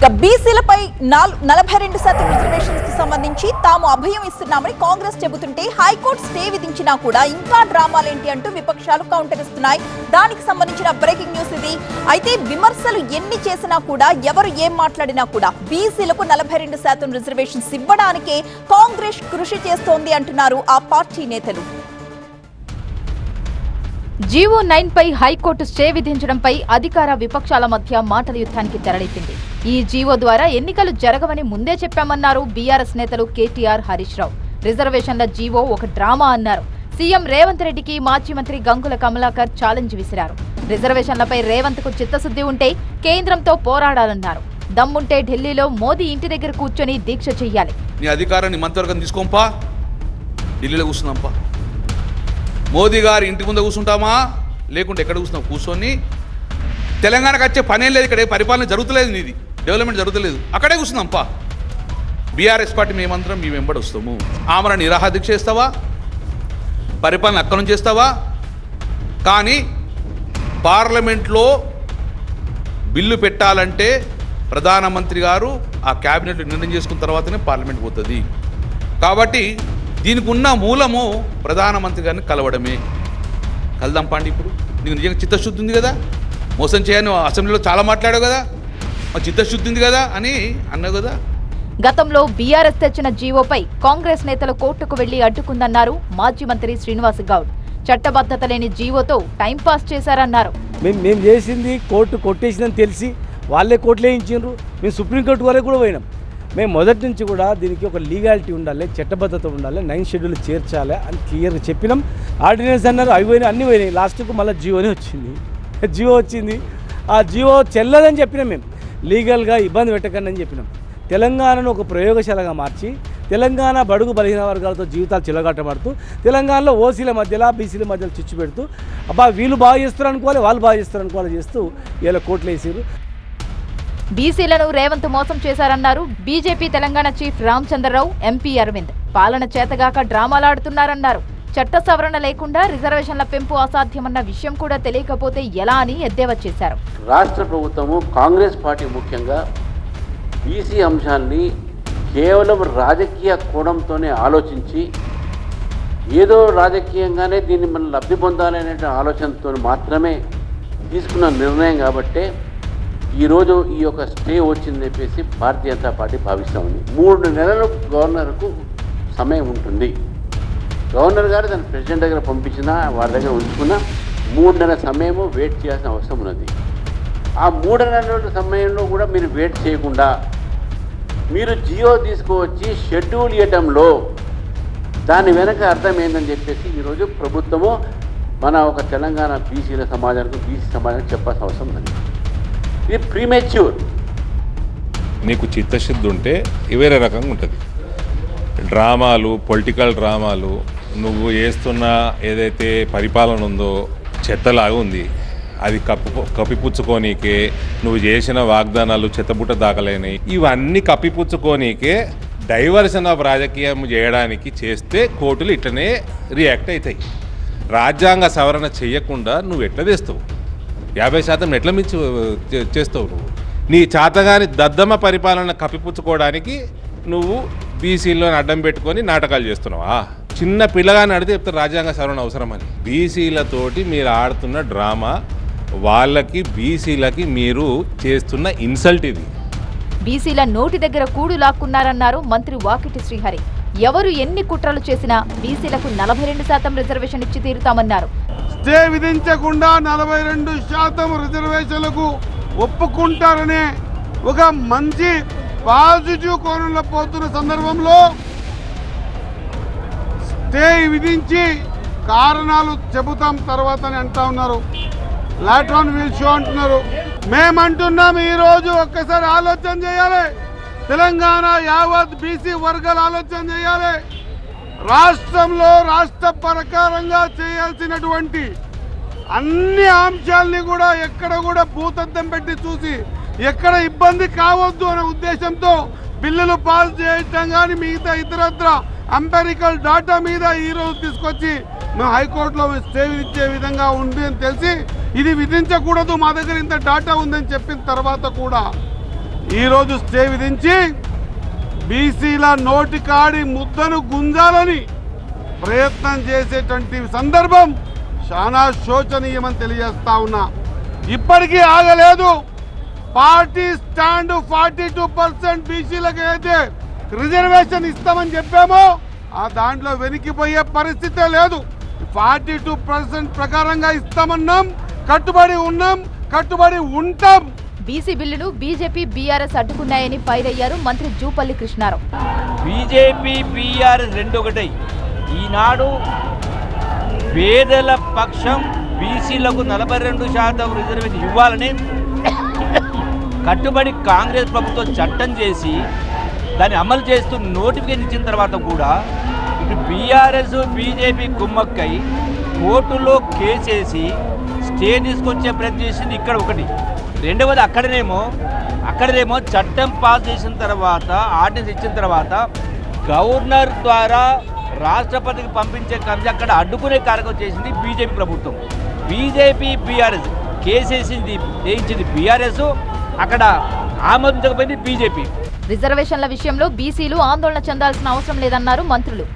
ఇక బీసీలపై నలభై రెండు శాతం రిజర్వేషన్స్కి సంబంధించి తాము అభయం ఇస్తున్నామని కాంగ్రెస్ చెబుతుంటే హైకోర్టు స్టే విధించినా కూడా ఇంకా డ్రామాలేంటి అంటూ విపక్షాలు కౌంటర్ ఇస్తున్నాయి దానికి సంబంధించిన బ్రేకింగ్ న్యూస్ ఇది. అయితే విమర్శలు ఎన్ని చేసినా కూడా ఎవరు ఏం మాట్లాడినా కూడా బీసీలకు నలభై రెండు శాతం రిజర్వేషన్స్ ఇవ్వడానికే కాంగ్రెస్ కృషి చేస్తోంది అంటున్నారు ఆ పార్టీ నేతలు. జీవో నైన్ పై హైకోర్టు స్టే విధించడంపై అధికార విపక్షాల మధ్య మాటల యుద్ధానికి తెరలేపింది. ఈ జీవో ద్వారా ఎన్నికలు జరగవని ముందే చెప్పామన్నారు బీఆర్ఎస్ నేతలు కేటీఆర్ హరీష్ రావు. రిజర్వేషన్ల జీవో ఒక డ్రామా అన్నారు. సీఎం రేవంత్ రెడ్డికి మాజీ మంత్రి గంగుల కమలాకర్ ఛాలెంజ్ విసిరారు. రిజర్వేషన్లపై రేవంత్కు చిత్తశుద్ధి ఉంటే కేంద్రంతో పోరాడాలన్నారు. దమ్ముంటే ఢిల్లీలో మోదీ ఇంటి దగ్గర కూర్చొని దీక్ష చెయ్యాలి. నీ అధికారాన్ని మంత్రివర్గం తీసుకోంపా. ఢిల్లీలో కూర్చున్నాంపా. మోదీ గారి ఇంటి ముందు కూర్చుంటామా? లేకుంటే ఎక్కడ కూర్చున్నాం కూర్చొని తెలంగాణకు వచ్చే పనేం లేదు ఇక్కడ పరిపాలన జరుగుతలేదు నీది. డెవలప్మెంట్ జరుగుతలేదు. అక్కడే కూర్చున్నాంపా బీఆర్ఎస్ పార్టీ మేమందరం మీ వెంబడి వస్తాము. ఆమర నిరాహాదీక్ష చేస్తావా? పరిపాలన అక్కడ నుంచి చేస్తావా? కానీ పార్లమెంట్లో బిల్లు పెట్టాలంటే ప్రధానమంత్రి గారు ఆ క్యాబినెట్లో నిర్ణయం చేసుకున్న తర్వాతనే పార్లమెంట్ పోతుంది. కాబట్టి దీనికి ఉన్న మూలము ప్రధానమంత్రి గారిని కలవడమే. కలదాం పాండి ఇప్పుడు. నీకు నిజంగా చిత్తశుద్ధి ఉంది కదా? మోసం చేయని. అసెంబ్లీలో చాలా మాట్లాడావు కదా? చిత్తశుద్ధి ఉంది కదా అని అన్నావు కదా. గతంలో బీఆర్ఎస్ తెచ్చిన జీవోపై కాంగ్రెస్ నేతలు కోర్టుకు వెళ్ళి అడ్డుకుందన్నారు మాజీ మంత్రి శ్రీనివాస్ గౌడ్. చట్టబద్ధత లేని జీవోతో టైంపాస్ చేశారన్నారు. మేము మేము చేసింది కోర్టు కొట్టేసిందని తెలిసి వాళ్ళే కోర్టులో వేయించారు మేము సుప్రీంకోర్టు వరకు కూడా పోయినాం. మేము మొదటి నుంచి కూడా దీనికి ఒక లీగాలిటీ ఉండాలి చట్టబద్ధత ఉండాలి నైన్ షెడ్యూల్ చేర్చాలి అని క్లియర్గా చెప్పినాం. ఆర్డినెన్స్ అన్నారు అవి పోయినాయి అన్నీ పోయినాయి. లాస్ట్కు మళ్ళీ జియోనే వచ్చింది. జియో వచ్చింది. ఆ జియో చెల్లదని చెప్పినాం మేము. లీగల్గా ఇబ్బంది పెట్టకండి అని చెప్పినాం. తెలంగాణను ఒక ప్రయోగశాలగా మార్చి తెలంగాణ బడుగు బలహీన వర్గాలతో జీవితాలు చిలగట్టబడుతూ తెలంగాణలో ఓసీల మధ్యలో బీసీల మధ్యలో చిచ్చు పెడుతూ అబ్బా వీళ్ళు బాగా చేస్తారు అనుకోవాలి వాళ్ళు బాగా చేస్తారు అనుకోవాలి చేస్తూ ఇలా కోట్లు వేసారు బీసీలను రేవంత్ మోసం చేశారన్నారు BJP Telangana chief Ramachandrarao MP Arvind. పాలన చేతగాక డ్రామాలాడుతున్నారన్నారు చట్ట సవరణ లేకుండా రిజర్వేషన్ల పెంపు అసాధ్యమన్న విషయం కూడా తెలియకపోతే ఎలా అని ఎద్దేవా చేశారు? రాష్ట్ర ప్రభుత్వము కాంగ్రెస్ పార్టీ ముఖ్యంగా బీసీ అంశాన్ని కేవలం రాజకీయ కోణంతోనే ఆలోచించి ఏదో రాజకీయంగానే దీన్ని మనం లబ్ధి పొందాలనే ఆలోచనతో మాత్రమే తీసుకున్న నిర్ణయం కాబట్టే ఈరోజు ఈ యొక్క స్టే వచ్చిందని చెప్పేసి భారతీయ జనతా పార్టీ భావిస్తూ ఉంది. మూడు నెలలు గవర్నర్కు సమయం ఉంటుంది. గవర్నర్ గారు దాన్ని ప్రెసిడెంట్ దగ్గర పంపించినా వారి దగ్గర ఉంచుకున్న మూడు నెలల సమయము వెయిట్ చేయాల్సిన అవసరం ఉన్నది. ఆ మూడు నెలల సమయంలో కూడా మీరు వెయిట్ చేయకుండా మీరు జియో తీసుకువచ్చి షెడ్యూల్ ఇవ్వడంలో దాని వెనక అర్థం ఏందని చెప్పేసి ఈరోజు ప్రభుత్వము మన ఒక తెలంగాణ బీసీల సమాజానికి బీసీ సమాజానికి చెప్పాల్సిన అవసరం ఉంది ఇది ప్రీమెచ్యూర్ నీకు చిత్తశుద్ధి ఉంటే వేరే రకంగా ఉంటుంది. డ్రామాలు పొలిటికల్ డ్రామాలు నువ్వు చేస్తున్న ఏదైతే పరిపాలన ఉందో చెత్తలాగా ఉంది. అది కప్పు కప్పిపుచ్చుకోనీకే నువ్వు చేసిన వాగ్దానాలు చెత్తబుట్ట దాకలేని. ఇవన్నీ కప్పిపుచ్చుకోనీకే డైవర్షన్ ఆఫ్ రాజకీయం చేయడానికి చేస్తే కోర్టులు ఇట్లనే రియాక్ట్ అవుతాయి రాజ్యాంగ సవరణ చేయకుండా నువ్వు ఎట్లా తెస్తావు యాభై శాతం ఎట్లా మించి చేస్తావు నువ్వు? నీ చేతగాని దద్దమ్మ పరిపాలన కప్పిపుచ్చుకోవడానికి నువ్వు బీసీలోని అడ్డం పెట్టుకొని నాటకాలు చేస్తున్నావా? చిన్న పిల్లగాని అడిగితే చెప్తారు రాజ్యాంగ సవరణ అవసరమని. బీసీలతోటి మీరు ఆడుతున్న డ్రామా వాళ్ళకి బీసీలకి మీరు చేస్తున్న ఇన్సల్ట్ ఇది. బీసీల నోటి దగ్గర కూడు లాక్కున్నారన్నారు మంత్రి వాకిటి శ్రీహరి. ఎవరు ఎన్ని కుట్రలు చేసినా బీసీలకు నలభై రెండు శాతం రిజర్వేషన్ ఇచ్చి తీరుతామన్నారు. స్టే విధించకుండా నలభై రెండు శాతం రిజర్వేషన్లకు ఒప్పుకుంటారనే ఒక మంచి పాజిటివ్ కోణంలో పోతున్న సందర్భంలో స్టే విధించి కారణాలు చెబుతాం తర్వాత అని అంటా ఉన్నారు. లాట్రాన్ వీల్ షో అంటున్నారు. మేమంటున్నాం ఈరోజు ఒక్కసారి ఆలోచన చేయాలి. తెలంగాణ యావత్ బీసీ వర్గాలు ఆలోచన చేయాలి. రాష్ట్రంలో రాష్ట్ర ప్రకారంగా చేయాల్సినటువంటి అన్ని అంశాలని కూడా ఎక్కడ కూడా భూతద్దం పెట్టి చూసి ఎక్కడ ఇబ్బంది కావద్దు అనే ఉద్దేశంతో బిల్లులు పాస్ చేయటం కానీ మిగతా ఇతరత్ర అంపెరికల్ డాటా మీద ఈ రోజు తీసుకొచ్చి మేము హైకోర్టులో స్టే ఇచ్చే విధంగా ఉంది అని తెలిసి ఇది విధించకూడదు మా దగ్గర ఇంత డాటా ఉందని చెప్పిన తర్వాత కూడా ఈరోజు స్టే విధించి బీసీల నోటి కాడి ముద్దను గుంజాలని ప్రయత్నం చేసేటువంటి సందర్భం చాలా శోచనీయమని తెలియజేస్తా ఉన్నా. ఇప్పటికీ ఆగలేదు. Party stand forty two percent బీసీలకు అయితే రిజర్వేషన్ ఇస్తామని చెప్పామో ఆ దాంట్లో వెనికిపోయే పరిస్థితే లేదు. ఫార్టీ టూ పర్సెంట్ ప్రకారంగా ఇస్తామన్నాం కట్టుబడి ఉన్నాం కట్టుబడి ఉంటాం. బీసీ బిల్లును బీజేపీ బీఆర్ఎస్ అడ్డుకున్నాయని ఫైర్ అయ్యారు మంత్రి జూపల్లి కృష్ణారావు. బీజేపీ బీఆర్ఎస్ రెండు ఒకటై. ఈనాడు పేదల పక్షం బీసీలకు నలభై రెండు శాతం రిజర్వేషన్ ఇవ్వాలని కట్టుబడి కాంగ్రెస్ ప్రభుత్వం చట్టం చేసి దాన్ని అమలు చేస్తూ నోటిఫికేషన్ ఇచ్చిన తర్వాత కూడా ఇటు బీఆర్ఎస్ బీజేపీ కుమ్మక్కై కోర్టులో కేసేసి స్టే తీసుకొచ్చే ప్రయత్నం చేసింది ఇక్కడ ఒకటి. రెండవది అక్కడనేమో అక్కడనేమో చట్టం పాస్ చేసిన తర్వాత ఆర్డినెన్స్ ఇచ్చిన తర్వాత గవర్నర్ ద్వారా రాష్ట్రపతికి పంపించే కమిటీ అక్కడ అడ్డుకునే కార్యక్రమం చేసింది బీజేపీ ప్రభుత్వం. బీజేపీ బీఆర్ఎస్ కేసేసింది వేయించింది బీఆర్ఎస్ అక్కడ ఆమోదించకపోయింది బీజేపీ. రిజర్వేషన్ల విషయంలో బీసీలు ఆందోళన చెందాల్సిన అవసరం లేదన్నారు మంత్రులు.